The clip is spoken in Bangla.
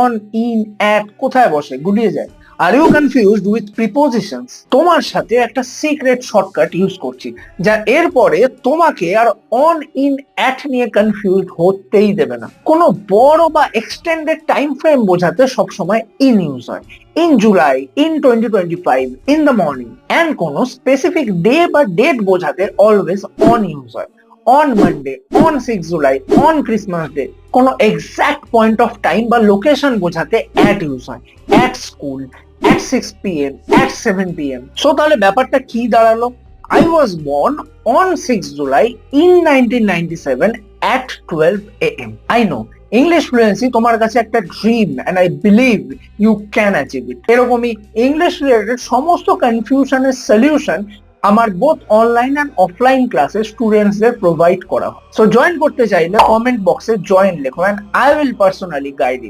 অন ইন অ্যাট কোথায় বসে? গুলিয়ে যায়। Are you confused with prepositions তোমার সাথে একটা সিক্রেট শর্টকাট ইউজ করছি, যা এরপরে তোমাকে আর অন ইন অ্যাট নিয়ে কনফিউজ হতেই দেবে না। কোনো বড় বা এক্সটেন্ডেড টাইম ফ্রেম বোঝাতে সবসময় ইন ইউজ হয়। In July in twenty twenty five in the morning and কোনো স্পেসিফিক ডে বা ডেট বোঝাতে অলওয়েজ অন ইউজ হয়। On Monday on six July on Christmas day কোনো এক্সাক্ট পয়েন্ট অফ টাইম বা লোকেশন বোঝাতে অ্যাট ইউজ হয় at school at six P M at seven P M so তাহলে ব্যাপারটা কি দাঁড়াল? I was born on six July in nineteen ninety seven at twelve A M I know English fluency তোমার কাছে একটা dream and I believe you can achieve it এরকমই ইংলিশ রিলেটেড সমস্ত কনফিউশনের সলিউশন আমার বোথ অনলাইন অ্যান্ড অফলাইন ক্লাসে স্টুডেন্টসদের প্রোভাইড করা হয়। সো জয়েন করতে চাইলে কমেন্ট বক্সে জয়েন লেখো and I will personally guide you